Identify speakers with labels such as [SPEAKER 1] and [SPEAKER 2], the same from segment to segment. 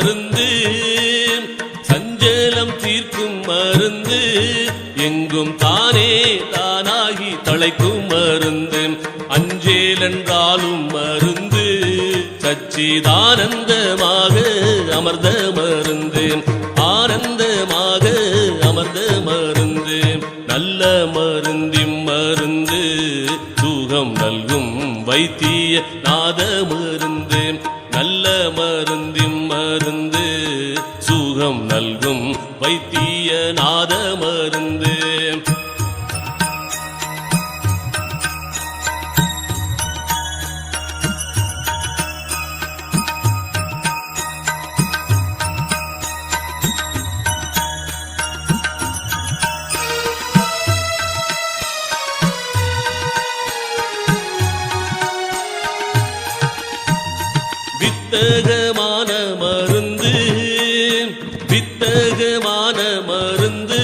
[SPEAKER 1] மருந்து. சஞ்சலம் தீர்க்கும் மருந்து. எங்கும் தானே தானாகி தலைக்கும் மருந்து. அஞ்சேலென்றாலும் மருந்து. சச்சிதானந்தமாக அமர்ந்த மருந்து. ஆனந்தமாக அமர்ந்த மருந்து. நல்ல மருந்திம் மருந்து. சுகம் நல்கும் வைத்திய நாத மருந்து. நல்ல மருந்து வைத்திய நாத மருந்து வித்தகமா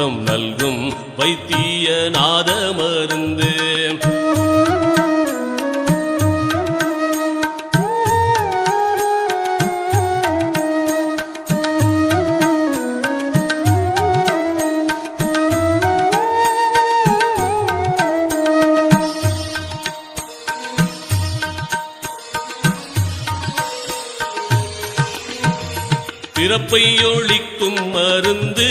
[SPEAKER 1] சுகம் நல்கும் வைத்திய நாத மருந்து பிறப்பை ஒழிக்கும் மருந்து.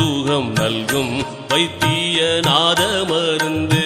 [SPEAKER 1] சுகம் நல்கும் வைத்திய நாத மருந்து